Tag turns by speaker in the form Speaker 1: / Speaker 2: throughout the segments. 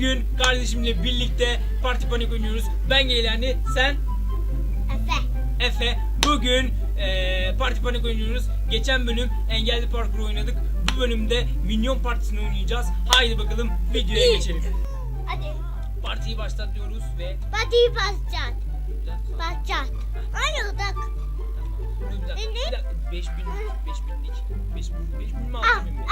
Speaker 1: Bugün kardeşimle birlikte Parti Panik oynuyoruz. Ben Geylani, sen
Speaker 2: Efe.
Speaker 1: Efe. Bugün eee Parti Panik oynuyoruz. Geçen bölüm engelli parkur oynadık. Bu bölümde Minyon Partisi'ni oynayacağız. Haydi bakalım videoya geçelim.
Speaker 2: Hadi.
Speaker 1: Partiyi başlatıyoruz ve...
Speaker 2: Hadi başlat. Başlat. Aynı odak.
Speaker 1: Bir dakika, bir dakika. 5000, 5000'lik. 5000, 5000 mi
Speaker 2: Ah,
Speaker 1: 6000 mi?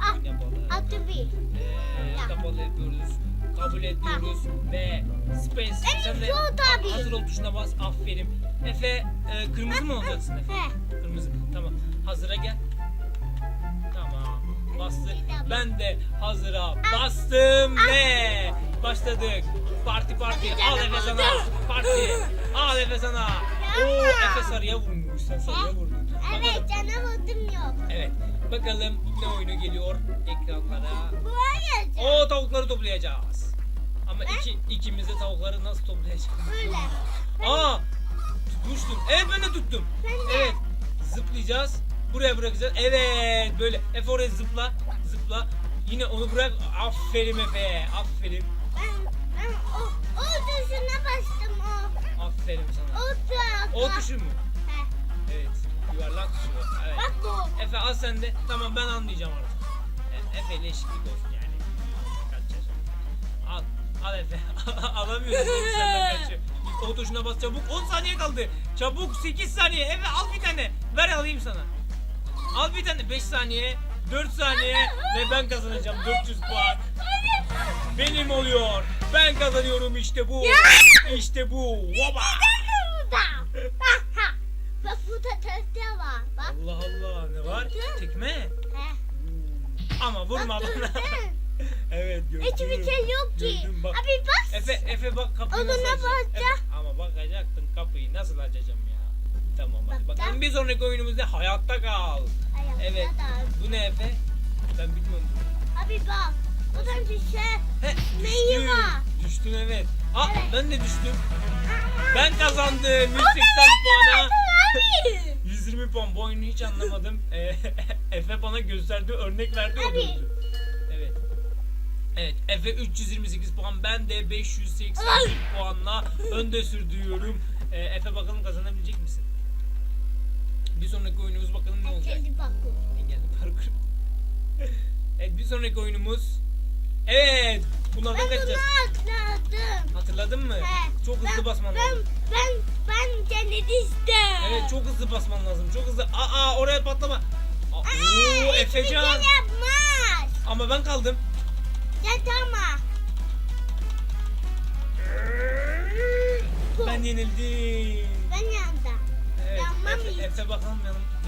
Speaker 2: Ah,
Speaker 1: 6000
Speaker 2: ah.
Speaker 1: 6000 yapalım.
Speaker 2: Altı bir.
Speaker 1: Ee, kapalı yapıyoruz. Kabul ediyoruz ve space
Speaker 2: En
Speaker 1: sen de hazır ol tuşuna bas. Aferin. Efe e, kırmızı mı olacaksın Efe?
Speaker 2: He.
Speaker 1: Kırmızı. Tamam. Hazıra gel. Tamam. Bastı. Ben de hazıra bastım ve başladık. Parti parti. Al Efe sana. Parti. Al Efe sana. Oo. Efe sarıya vurmuş. Sen sarıya vurdun. Bakalım.
Speaker 2: Evet canım vurdum yok.
Speaker 1: Bakalım ne oyunu geliyor ekranlara. O tavukları toplayacağız. Ama iki, ikimiz de tavukları nasıl toplayacağız?
Speaker 2: Böyle.
Speaker 1: Aa! Tutmuştum. Evet ben de tuttum.
Speaker 2: Ben de.
Speaker 1: Evet. Zıplayacağız. Buraya bırakacağız. Evet. Böyle. Efe oraya zıpla. Zıpla. Yine onu bırak. Aferin Efe. Aferin.
Speaker 2: Ben, ben o, o tuşuna bastım o.
Speaker 1: Aferin sana.
Speaker 2: O.
Speaker 1: O tuşu mu? Yuvarlak tuşu. Evet.
Speaker 2: Bak bu.
Speaker 1: Efe al sen de. Tamam ben anlayacağım artık. E, Efe ile eşitlik olsun yani. Kaç yaş? Al. Al Efe. Alamıyorsun. Efe senden kaçıyor. O tuşuna bas çabuk. 10 saniye kaldı. Çabuk 8 saniye. Efe al bir tane. Ver alayım sana. Al bir tane. 5 saniye. 4 saniye. Ve ben kazanacağım. 400 puan. Benim oluyor. Ben kazanıyorum işte bu. İşte bu. Oba.
Speaker 2: Burada. Bak ha. Bak burada teste var. Bak.
Speaker 1: Allah Allah ne var? Tekme.
Speaker 2: He.
Speaker 1: Ama vurma
Speaker 2: Bak,
Speaker 1: bana.
Speaker 2: gördün.
Speaker 1: evet gördüm.
Speaker 2: Hiçbir şey yok ki.
Speaker 1: Gördüm, bak.
Speaker 2: Abi bak.
Speaker 1: Efe Efe bak kapıyı
Speaker 2: Odana
Speaker 1: nasıl
Speaker 2: bakacak.
Speaker 1: Efe, ama bakacaktın kapıyı nasıl açacağım ya. Tamam hadi
Speaker 2: Bak,
Speaker 1: bakalım
Speaker 2: bak.
Speaker 1: bir sonraki oyunumuz ne? Hayatta kal.
Speaker 2: Ayağımda
Speaker 1: Evet.
Speaker 2: da.
Speaker 1: Bu ne Efe? Ben bilmiyorum.
Speaker 2: Abi bak. Buradan bir şey.
Speaker 1: He,
Speaker 2: Neyi
Speaker 1: düştün.
Speaker 2: var?
Speaker 1: Düştün evet. Aa
Speaker 2: Evet.
Speaker 1: ben de düştüm. Ben kazandım 180 puana.
Speaker 2: Abi.
Speaker 1: 120 puan bu oyunu hiç anlamadım. Ee, Efe bana gösterdi örnek verdi o döndü. Evet. Evet Efe 328 puan ben de 581 puanla önde sürdürüyorum. Ee, Efe bakalım kazanabilecek misin? Bir sonraki oyunumuz bakalım ne olacak.
Speaker 2: Bak bu.
Speaker 1: Engelli parkur. evet bir sonraki oyunumuz. Evet. Bunlardan
Speaker 2: Ben bunu atladım.
Speaker 1: Hatırladın mı?
Speaker 2: He.
Speaker 1: Çok hızlı
Speaker 2: Ben-
Speaker 1: basman
Speaker 2: ben,
Speaker 1: lazım.
Speaker 2: Ben ben cennet istem.
Speaker 1: Evet çok hızlı basman lazım. Çok hızlı. Aa oraya patlama. Aa, Oo
Speaker 2: Hiçbir
Speaker 1: Efecan.
Speaker 2: şey yapmaz.
Speaker 1: Ama ben kaldım.
Speaker 2: Yatama.
Speaker 1: Ben yenildim.
Speaker 2: Ben yandım.
Speaker 1: Evet,
Speaker 2: Yanmam
Speaker 1: Efe,
Speaker 2: hiç.
Speaker 1: Efe bakalım yan, yanacak mı?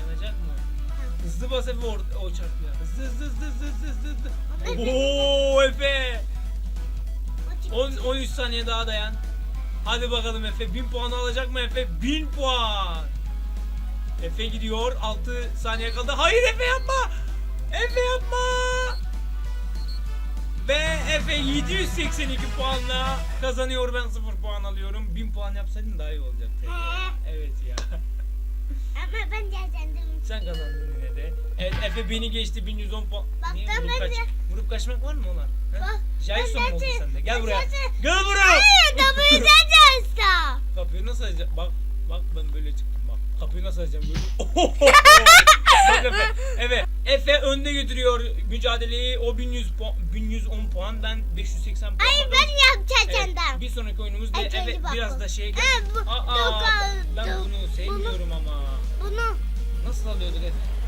Speaker 1: Hızlı bas Efe or o çarpıyor. Hızlı hızlı hızlı hızlı hızlı hızlı.
Speaker 2: Efe.
Speaker 1: Oo Efe. 10, 13 saniye daha dayan. Hadi bakalım Efe 1000 puan alacak mı Efe? 1000 puan. Efe gidiyor. 6 saniye kaldı. Hayır Efe yapma. Efe yapma. Ve Efe 782 puanla kazanıyor. Ben 0 puan alıyorum. 1000 puan yapsaydın daha iyi olacaktı.
Speaker 2: He.
Speaker 1: Evet ya.
Speaker 2: Ama ben
Speaker 1: de. Evet Efe beni geçti 1110 puan.
Speaker 2: Bak,
Speaker 1: Niye
Speaker 2: ben
Speaker 1: vurup, kaç,
Speaker 2: de-
Speaker 1: vurup kaçmak var mı ona? Ha?
Speaker 2: Bak,
Speaker 1: Jason
Speaker 2: ben
Speaker 1: mu oldu
Speaker 2: de-
Speaker 1: sende? Gel
Speaker 2: ben
Speaker 1: buraya.
Speaker 2: de-
Speaker 1: Gel buraya.
Speaker 2: Hayır tabii kazansa.
Speaker 1: Kapıyı nasıl açacağım? Bak bak ben böyle çıktım bak. Kapıyı nasıl açacağım böyle? bak Efe. Evet. Efe önde götürüyor mücadeleyi. O 1100 puan, 1110 puan. Ben 580 puan.
Speaker 2: Hayır ben yapacağım
Speaker 1: Evet,
Speaker 2: senden.
Speaker 1: bir sonraki oyunumuz?
Speaker 2: Ay, kendi
Speaker 1: Evet biraz da gel.
Speaker 2: Ha, bu-
Speaker 1: Aa,
Speaker 2: dur,
Speaker 1: ben bunu sevmiyorum ama.
Speaker 2: Bunu
Speaker 1: Nasıl alıyorduk Efe?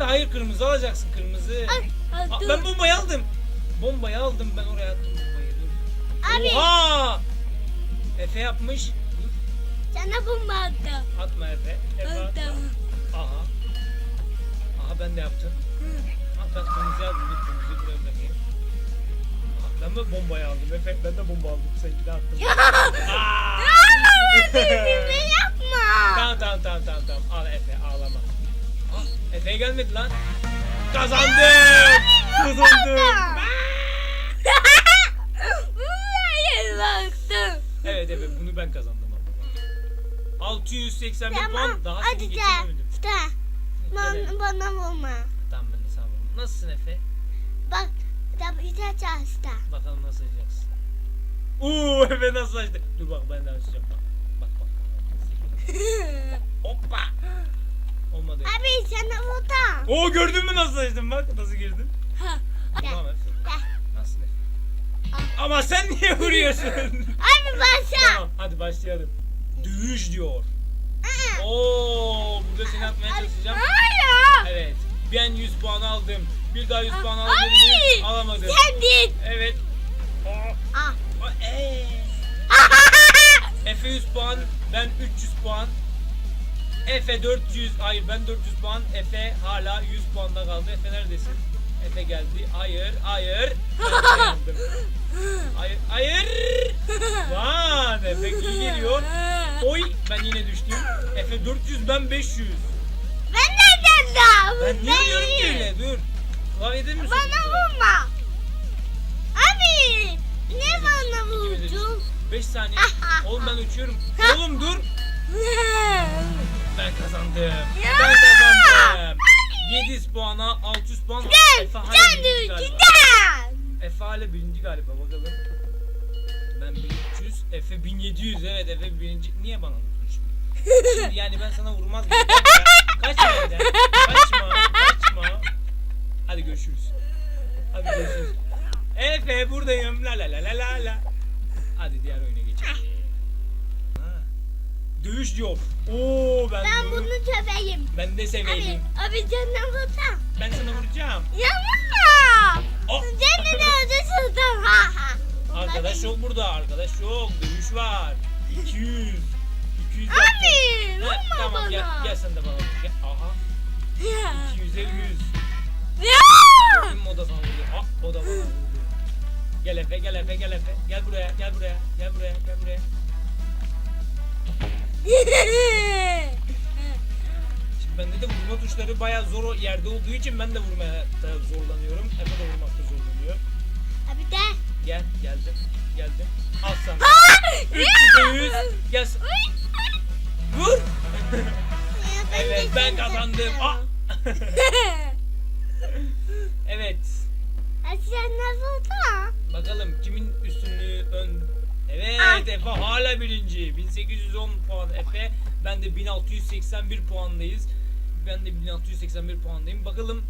Speaker 2: Yap.
Speaker 1: hayır kırmızı alacaksın kırmızı.
Speaker 2: Ay, ay,
Speaker 1: Aa,
Speaker 2: dur.
Speaker 1: ben bombayı aldım. Bombayı aldım ben oraya attım bombayı. Dur.
Speaker 2: Abi
Speaker 1: Oha! Efe yapmış. Dur,
Speaker 2: sana bomba attım.
Speaker 1: atma Efe. Efe atma.
Speaker 2: Attım.
Speaker 1: Aha. Aha ben de yaptım. Ha, ben kırmızı aldım. Dur kırmızıyı buraya bırakayım. Aha, ben de bombayı aldım. Efe ben de bomba aldım. Seninki de attım.
Speaker 2: Ya.
Speaker 1: Aa!
Speaker 2: Ama
Speaker 1: Efe gelmedi lan. Kazandım. Kazandım.
Speaker 2: Baktım.
Speaker 1: Evet evet bunu ben kazandım ama. 681
Speaker 2: Tamam.
Speaker 1: puan. Daha
Speaker 2: Hadi
Speaker 1: seni
Speaker 2: de.
Speaker 1: geçemedim.
Speaker 2: De.
Speaker 1: Evet.
Speaker 2: Bana, bana vurma.
Speaker 1: Tamam ben de sana vurayım. Nasılsın Efe?
Speaker 2: Bak. Da bir de çalıştı.
Speaker 1: Bakalım nasıl açacaksın. Uuu Efe nasıl açtı? Dur bak ben de açacağım bak. Bak bak. Hoppa. Olmadı.
Speaker 2: Abi sana vurdum.
Speaker 1: Oo gördün mü nasıl açtım bak nasıl girdim. Tamam Efe.
Speaker 2: De.
Speaker 1: Nasıl Efe? Ama sen niye vuruyorsun?
Speaker 2: Abi başla.
Speaker 1: tamam hadi başlayalım. Dövüş diyor. Oo burada seni atmaya çalışacağım.
Speaker 2: Hayır.
Speaker 1: Evet. Ben 100 puan aldım. Bir daha 100 puan alabilir
Speaker 2: Abi.
Speaker 1: miyim? Alamadım.
Speaker 2: Sen değil.
Speaker 1: Evet. Aa,
Speaker 2: Ah.
Speaker 1: aa, ee. Efe 100 puan, ben 300 puan. Efe 400, hayır ben 400 puan. Efe hala 100 puanda kaldı. Efe neredesin? Efe geldi. Hayır, hayır. Ben. Hayır, hayır. Lan Efe iyi geliyor. Oy ben yine düştüm. Efe 400, ben 500.
Speaker 2: Ben nereden daha?
Speaker 1: Ben niye diyorum ki öyle? Dur. Klavyede mi
Speaker 2: Bana vurma. Abi. Ne bana vurdun?
Speaker 1: 5 saniye. Oğlum ben uçuyorum. Oğlum dur. Ben kazandım.
Speaker 2: Ya.
Speaker 1: Ben kazandım. 700 puana 600 puan.
Speaker 2: Gel.
Speaker 1: Efe hala birinci galiba. Efe hala birinci galiba bakalım. Ben 1300. Efe 1700. Evet Efe birinci. Niye bana vurdun şimdi? Şimdi yani ben sana vurmaz mıyım? Kaçma evden. Kaçma. Kaçma. Hadi görüşürüz. Hadi görüşürüz. Efe buradayım. La la la la la la. Hadi diğer. Dövüş diyor. Oo ben,
Speaker 2: Ben
Speaker 1: bunu,
Speaker 2: seveyim.
Speaker 1: ben de
Speaker 2: Abi,
Speaker 1: seveyim.
Speaker 2: abi canına vursam.
Speaker 1: Ben sana vuracağım.
Speaker 2: Yapma.
Speaker 1: Oh.
Speaker 2: Canını öldürsün. Ha ha. Onlar
Speaker 1: Arkadaş yok burada. Arkadaş yok. Dövüş var. 200. 200
Speaker 2: Abi,
Speaker 1: yaptım.
Speaker 2: vurma
Speaker 1: tamam
Speaker 2: bana.
Speaker 1: gel, gel sen de bana vur. Gel. Aha.
Speaker 2: Ya.
Speaker 1: 200'e 100.
Speaker 2: Ya.
Speaker 1: Kim o da sana vurdu? Ah o da bana vurdu. Gel Efe gel Efe gel Efe. Gel buraya gel buraya. Gel buraya gel buraya. Şimdi bende de vurma tuşları bayağı zor yerde olduğu için ben de vurmaya da zorlanıyorum. Efe de vurmakta zorlanıyor.
Speaker 2: Abi de.
Speaker 1: Gel geldim. Geldim. Al sana.
Speaker 2: Ha!
Speaker 1: 300'e 100. Gel. Vur. Evet ben kazandım. Ah. Efe hala birinci. 1810 puan Efe. Ben de 1681 puandayız. Ben de 1681 puandayım. Bakalım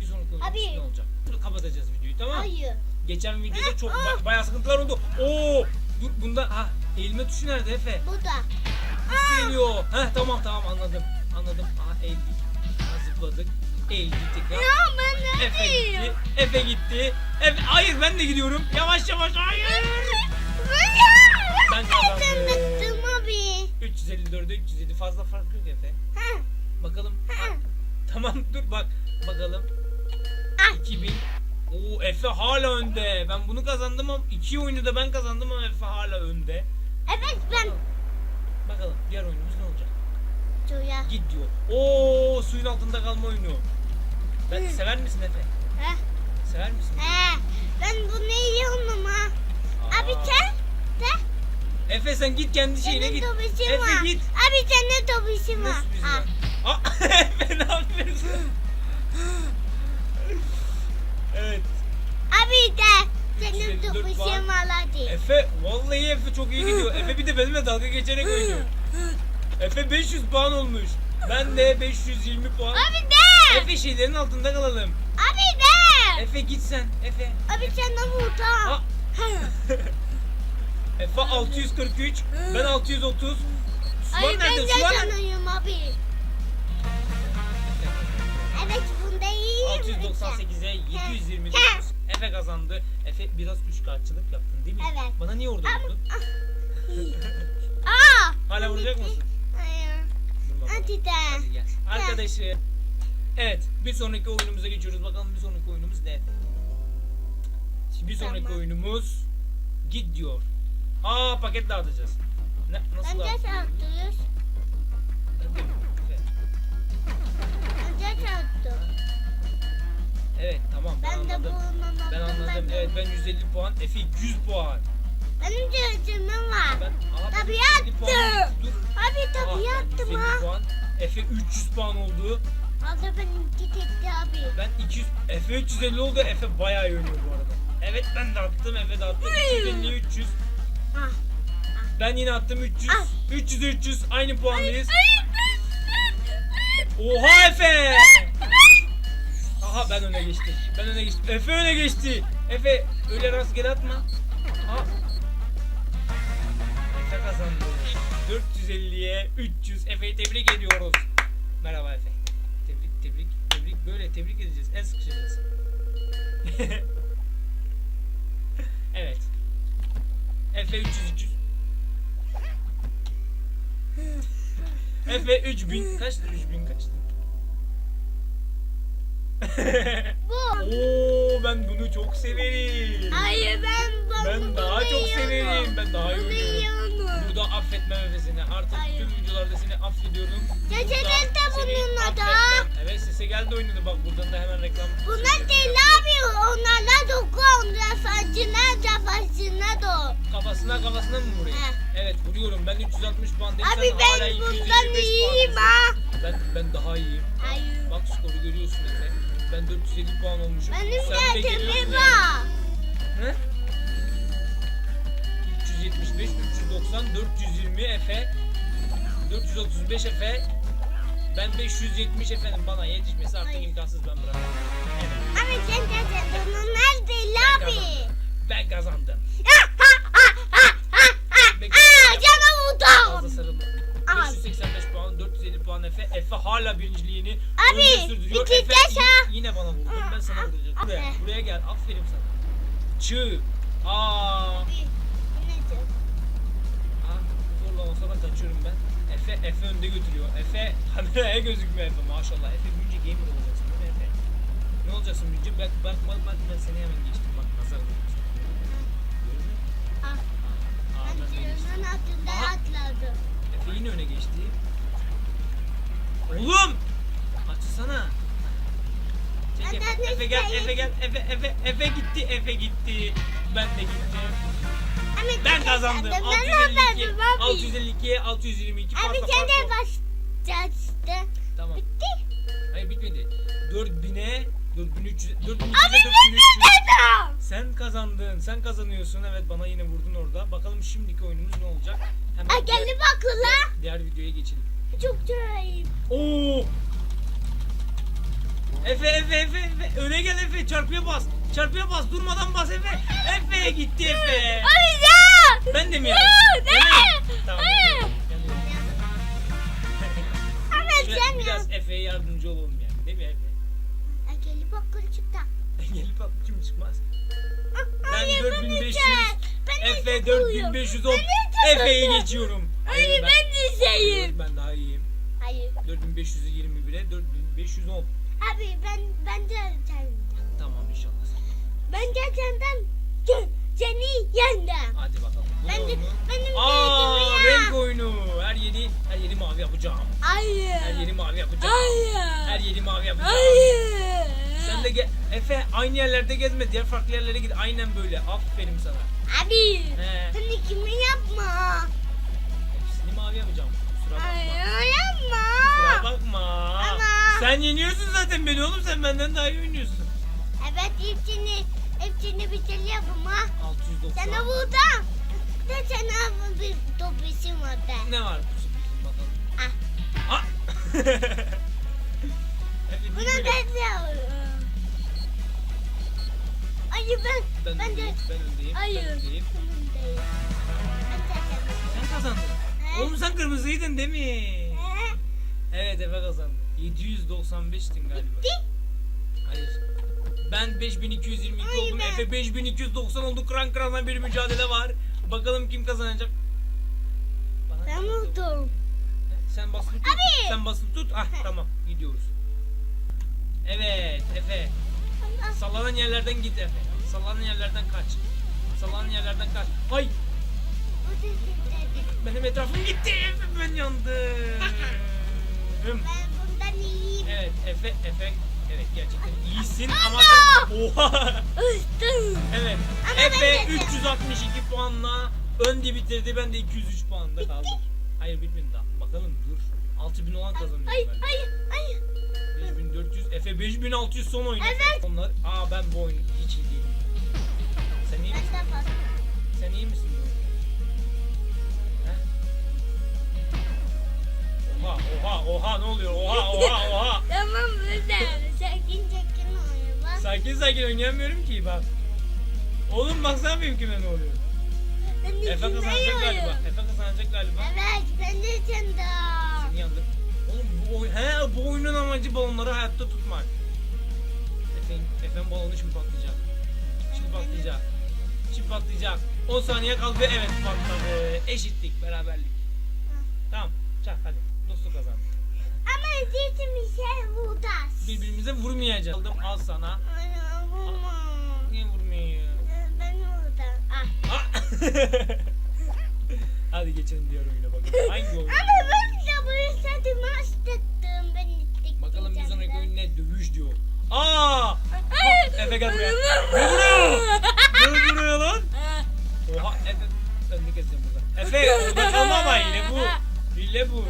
Speaker 1: bir sonraki oyunumuz ne olacak? Kapatacağız videoyu tamam mı?
Speaker 2: Hayır.
Speaker 1: Geçen videoda çok ba- bayağı sıkıntılar oldu. Oo! Dur bunda ha eğilme tuşu nerede Efe?
Speaker 2: Bu da.
Speaker 1: Nasıl geliyor? Heh tamam tamam anladım. Anladım. Aha eğildik. Zıpladık. Eğildik tekrar.
Speaker 2: Ya ben
Speaker 1: Efe
Speaker 2: neredeyim?
Speaker 1: gitti. Efe gitti. Efe, hayır ben de gidiyorum. Yavaş yavaş hayır. Ben kazandım.
Speaker 2: Kazandım abi.
Speaker 1: 354'e 307 fazla fark yok Efe.
Speaker 2: Ha,
Speaker 1: Bakalım.
Speaker 2: ha.
Speaker 1: Tamam dur bak. Bakalım.
Speaker 2: Ah.
Speaker 1: 2000. Oo Efe hala önde. Ben bunu kazandım ama iki oyunu da ben kazandım ama Efe hala önde.
Speaker 2: Evet ben.
Speaker 1: Bakalım diğer oyunumuz ne olacak?
Speaker 2: Suya.
Speaker 1: Git diyor. Oo suyun altında kalma oyunu. Ben
Speaker 2: Hı.
Speaker 1: sever misin Efe?
Speaker 2: Ha,
Speaker 1: Sever misin?
Speaker 2: ha. Ben bunu yiyorum ha. Abi sen? Sen?
Speaker 1: Efe sen git kendi şeyine
Speaker 2: Senin
Speaker 1: git.
Speaker 2: topuşun
Speaker 1: Efe
Speaker 2: var.
Speaker 1: git.
Speaker 2: Abi senin
Speaker 1: Ne
Speaker 2: var.
Speaker 1: sürprizi
Speaker 2: Ha.
Speaker 1: var? Aa, Efe ne yapıyorsun? evet.
Speaker 2: Abi de. Senin
Speaker 1: 354
Speaker 2: topuşun
Speaker 1: puan.
Speaker 2: var hadi.
Speaker 1: Efe vallahi Efe çok iyi gidiyor. Efe bir de benimle dalga geçerek oynuyor. Efe 500 puan olmuş. Ben de 520 puan.
Speaker 2: Abi de.
Speaker 1: Efe şeylerin altında kalalım.
Speaker 2: Abi de.
Speaker 1: Efe git sen. Efe.
Speaker 2: Abi sana
Speaker 1: Aa. Efe 643. Ben 630. Sular
Speaker 2: Ay ben
Speaker 1: nerede?
Speaker 2: de
Speaker 1: Sular nerede?
Speaker 2: abi. Evet bunda iyiyim.
Speaker 1: 698'e 729. Efe kazandı. Efe biraz üçkağıtçılık yaptın değil mi?
Speaker 2: Evet.
Speaker 1: Bana niye orada vurdun?
Speaker 2: Aa.
Speaker 1: Hala vuracak mısın?
Speaker 2: Hayır.
Speaker 1: Dur bakalım.
Speaker 2: Hadi de.
Speaker 1: Hadi gel. Arkadaşı. Evet, bir sonraki oyunumuza geçiyoruz. Bakalım bir sonraki oyunumuz ne? Bir sonraki oyunumuz git diyor. Aa paket dağıtacağız. Ne, nasıl
Speaker 2: Önce.
Speaker 1: Evet.
Speaker 2: Önce sattım.
Speaker 1: Evet tamam ben,
Speaker 2: Ben de
Speaker 1: anladım. Ben anladım. Evet ben 150 puan. Efe 200 puan.
Speaker 2: Benim de ödümüm var.
Speaker 1: Ben Aa,
Speaker 2: Tabii
Speaker 1: benim 150 puanım
Speaker 2: yaptım.
Speaker 1: Dur.
Speaker 2: Abi tabii
Speaker 1: ben
Speaker 2: yaptım
Speaker 1: 150
Speaker 2: ha.
Speaker 1: puan. Efe 300 puan oldu.
Speaker 2: Abla benimki tekti abi.
Speaker 1: Ben 200 Efe 350 oldu. Efe bayağı iyi oynuyor bu arada. Evet ben de attım. Efe de attı. 250 300. Ben yine attım 300.
Speaker 2: Ay.
Speaker 1: 300 300 aynı puandayız. Oha Efe! Aha ben öne geçtim. Ben öne geçtim. Efe öne geçti. Efe öyle rastgele atma. Aha. Efe kazandı. 450'ye 300. Efe'yi tebrik ediyoruz. Merhaba Efe. Tebrik tebrik tebrik böyle tebrik edeceğiz. El sıkışacağız. evet. Efe 300 300. Efe 3000 kaçtı 3000 kaçtı? Oo ben bunu çok severim.
Speaker 2: Hayır ben ben
Speaker 1: Ben
Speaker 2: bunu
Speaker 1: daha çok
Speaker 2: yiyorum.
Speaker 1: severim. Ben daha iyi
Speaker 2: Bunu
Speaker 1: oynuyorum. Burada affetmem Efe'sini. Artık
Speaker 2: Hayır.
Speaker 1: tüm videolarda seni affediyorum.
Speaker 2: Gece
Speaker 1: Burada
Speaker 2: ben de bununla da.
Speaker 1: Evet sese geldi oynadı bak buradan da hemen reklam.
Speaker 2: Bunlar değil abi. Onlarla doku. Onlar saçına kafasına do.
Speaker 1: Kafasına kafasına mı vuruyor?
Speaker 2: He.
Speaker 1: Evet vuruyorum. Ben 360 puandayım.
Speaker 2: Abi ben
Speaker 1: 255
Speaker 2: bundan iyiyim ha.
Speaker 1: Ben, ben daha iyiyim.
Speaker 2: Hayır.
Speaker 1: Bak skoru görüyorsun Efe. Ben 450 puan olmuşum.
Speaker 2: Benim
Speaker 1: Sen de
Speaker 2: temi
Speaker 1: yani.
Speaker 2: var.
Speaker 1: He? 375, 390, 420 Efe. 435 Efe. Ben 570 efendim bana yetişmesi artık imkansız ben bırakıyorum. Evet.
Speaker 2: Abi sen kazandın. Onlar değil
Speaker 1: Ben
Speaker 2: abi.
Speaker 1: kazandım. Ben kazandım. Sarılma.
Speaker 2: Abi.
Speaker 1: 585 puan, 450 puan Efe. Efe hala birinciliğini
Speaker 2: Abi,
Speaker 1: sürdürüyor.
Speaker 2: geç
Speaker 1: yine,
Speaker 2: ha.
Speaker 1: yine bana vurdu. Ben sana vuracağım. Buraya, buraya gel. Aferin sana. Çığ. Aa. Zorla olsa da kaçıyorum ben. Efe, Efe önde götürüyor. Efe kameraya gözükmüyor Efe maşallah. Efe büyünce gamer olacaksın değil mi Efe? Ne olacaksın büyünce? Bak bak bak bak ben seni hemen geçtim. Bak nazar
Speaker 2: atladım.
Speaker 1: Efe yine öne geçti. Oğlum! Açsana. Çek Efe, gel. Efe gel, Efe, Efe, Efe gitti, Efe gitti. Ben de gittim.
Speaker 2: Abi
Speaker 1: Ben kazandım.
Speaker 2: kazandın,
Speaker 1: 652,
Speaker 2: Ben kazandım abi.
Speaker 1: 652'ye 622
Speaker 2: Abi
Speaker 1: fazla
Speaker 2: sen de başlayacaksın.
Speaker 1: Tamam.
Speaker 2: Bitti.
Speaker 1: Hayır bitmedi. 4000'e 4300 4300'e
Speaker 2: Abi
Speaker 1: 4300.
Speaker 2: ben kazandım.
Speaker 1: Sen kazandın. Sen kazanıyorsun. Evet bana yine vurdun orada. Bakalım şimdiki oyunumuz ne olacak? Hemen
Speaker 2: Ay geldi bak
Speaker 1: diğer videoya geçelim.
Speaker 2: Çok güzel.
Speaker 1: Oo! Efe Efe Efe Efe öne gel Efe çarpıya bas. Çarpıya bas durmadan bas Efe. Efe'ye gitti Efe.
Speaker 2: Abi ya.
Speaker 1: Ben de mi
Speaker 2: Ya, ne?
Speaker 1: Tamam. Şöyle
Speaker 2: sen.
Speaker 1: Biraz Efe'ye yardımcı olalım yani. Değil mi Efe?
Speaker 2: Geldi bak çıktı.
Speaker 1: Gelip kim çıkmaz. Ben
Speaker 2: Hayır,
Speaker 1: 4500.
Speaker 2: içeceğim. Ben
Speaker 1: Efe
Speaker 2: içeceğim.
Speaker 1: 4500 ol.
Speaker 2: Ben içeceğim.
Speaker 1: Efe'yi geçiyorum.
Speaker 2: Hayır ben diyeceğim.
Speaker 1: Ben daha iyiyim.
Speaker 2: Hayır.
Speaker 1: 4500'ü 21'e 4510.
Speaker 2: Abi ben ben de sen.
Speaker 1: Tamam inşallah.
Speaker 2: Ben de gö- seni yendim.
Speaker 1: Hadi bakalım. Bu
Speaker 2: Ben de- benim
Speaker 1: Aa, renk oyunu. Her yeri her yeri mavi yapacağım.
Speaker 2: Hayır.
Speaker 1: Her yeri mavi yapacağım. Her
Speaker 2: Hayır.
Speaker 1: yeri mavi yapacağım.
Speaker 2: Hayır.
Speaker 1: Sen de ge- Efe aynı yerlerde gezme. Diğer farklı yerlere git. Aynen böyle. Aferin sana.
Speaker 2: Abi.
Speaker 1: He.
Speaker 2: Sen kimi yapma.
Speaker 1: Hepsini mavi yapacağım. Kusura bakma.
Speaker 2: Hayır yapma.
Speaker 1: Kusura bakma.
Speaker 2: Ama-
Speaker 1: Sen yeniyorsun zaten beni oğlum. Sen benden daha iyi oynuyorsun.
Speaker 2: Evet hepsini hepsini bitiriyorum ha.
Speaker 1: 690.
Speaker 2: Sana burada. Ne sana bir topusun orada.
Speaker 1: Ne var bu sürprizin bakalım.
Speaker 2: Ah.
Speaker 1: Ah. Niye
Speaker 2: Bunu
Speaker 1: böyle-
Speaker 2: ben de Ay ben
Speaker 1: Ben,
Speaker 2: ben de
Speaker 1: öndeyim, ben öndeyim.
Speaker 2: Hayır.
Speaker 1: Ben öndeyim.
Speaker 2: Sonundayım. Ben de
Speaker 1: Sen kazandın.
Speaker 2: He.
Speaker 1: Oğlum sen kırmızıydın değil mi?
Speaker 2: He?
Speaker 1: Evet Efe kazandı. 795'tin galiba.
Speaker 2: Bitti.
Speaker 1: Hayır. Ben 5222
Speaker 2: Ay
Speaker 1: oldum.
Speaker 2: ben-
Speaker 1: Efe 5290 oldu. Kıran kırana bir mücadele var. Bakalım kim kazanacak. Bana
Speaker 2: Ben oldum.
Speaker 1: Sen basılı tut.
Speaker 2: Abi.
Speaker 1: Sen basılı tut. Ah tamam gidiyoruz. Evet Efe. Sallanan yerlerden git Efe. Sallanan yerlerden kaç. Sallanan yerlerden kaç. Ay benim etrafım gitti. Ben yandım.
Speaker 2: Ben bundan iyiyim.
Speaker 1: evet Efe Efe. Evet gerçekten iyisin ama sen... Oha.
Speaker 2: Üstüm.
Speaker 1: evet.
Speaker 2: Ama
Speaker 1: Efe
Speaker 2: ben de-
Speaker 1: 362 puanla önde bitirdi. Ben de 203 puanda kaldım. Hayır bitmedi daha. Bakalım dur. 6000 olan kazanıyor.
Speaker 2: Hayır
Speaker 1: ben.
Speaker 2: hayır hayır.
Speaker 1: 5400 Efe 5600 son oyun. Efe.
Speaker 2: Evet.
Speaker 1: Onlar aa ben bu oyun hiç iyi değilim. Sen iyi misin?
Speaker 2: Ben de bak.
Speaker 1: Sen iyi misin bu oyunda? Oha oha ne oluyor? Oha oha oha.
Speaker 2: Tamam burada. Sakin sakin oyna bak.
Speaker 1: Sakin sakin oynayamıyorum ki bak. Oğlum baksana benim kime ne oluyor?
Speaker 2: Ben
Speaker 1: Efe kazanacak galiba. Efe kazanacak galiba.
Speaker 2: Evet ben de içinde.
Speaker 1: Seni yandır. Oğlum bu oyun, he bu oyunun amacı balonları hayatta tutmak. Efe'nin Efe'nin balonu şimdi patlayacak. Şimdi patlayacak. Şimdi patlayacak. 10 saniye kaldı ve evet patladı. Eşitlik, beraberlik. Tamam, çak hadi. Dostluk kazandı.
Speaker 2: Ama bir şey burada.
Speaker 1: Birbirimize vurmayacağız. Aldım al sana.
Speaker 2: Ana, vurma.
Speaker 1: Niye vurmuyor?
Speaker 2: Ben orada. Ah.
Speaker 1: Hadi geçelim diğer oyuna bakalım. Hangi oyun?
Speaker 2: Ama ben de bu istediğimi açtım. Ben istek
Speaker 1: Bakalım bir sonraki oyun ne? Dövüş diyor. Aa! Efe gel buraya. Ne vuruyor? Ne vuruyor lan? Oha Efe. Ben de keseceğim burada. Efe orada kalma ama hile bu. Hile bu.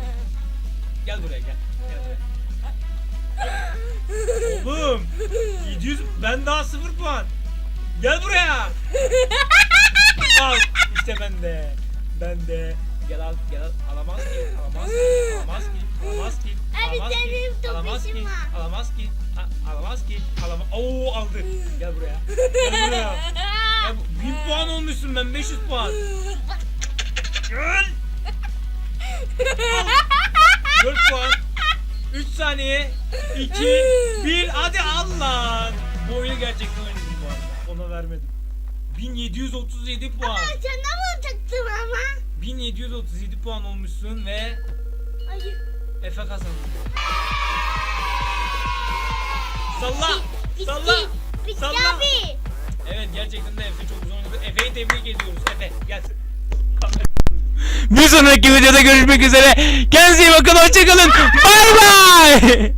Speaker 1: Gel buraya gel. Gel buraya. Oğlum 700 ben daha 0 puan. Gel buraya. Al işte ben de. Ben de. Gel al gel al. Alamaz ki. Alamaz ki. Alamaz ki. Alamaz ki. Alamaz ki. Alamaz ki. Alamaz ki. Alamaz ki. Alamaz. Oo aldı. Gel buraya. Gel buraya. Ya bu- 1000 puan olmuşsun ben 500 puan. Gel. Al. 2 1 hadi Allah. Bu oyunu gerçekten oynadım bu arada. Ona vermedim. 1737 puan.
Speaker 2: Ama sana vuracaktım ama.
Speaker 1: 1737 puan olmuşsun ve
Speaker 2: Hayır.
Speaker 1: Efe kazandı. Salla.
Speaker 2: Bitti.
Speaker 1: Salla.
Speaker 2: Bitti
Speaker 1: Salla.
Speaker 2: abi.
Speaker 1: Evet gerçekten de Efe çok güzel oynadı. Efe'yi tebrik ediyoruz. Efe gel. Bir sonraki videoda görüşmek üzere. Kendinize iyi bakın. Hoşçakalın. Bay bay.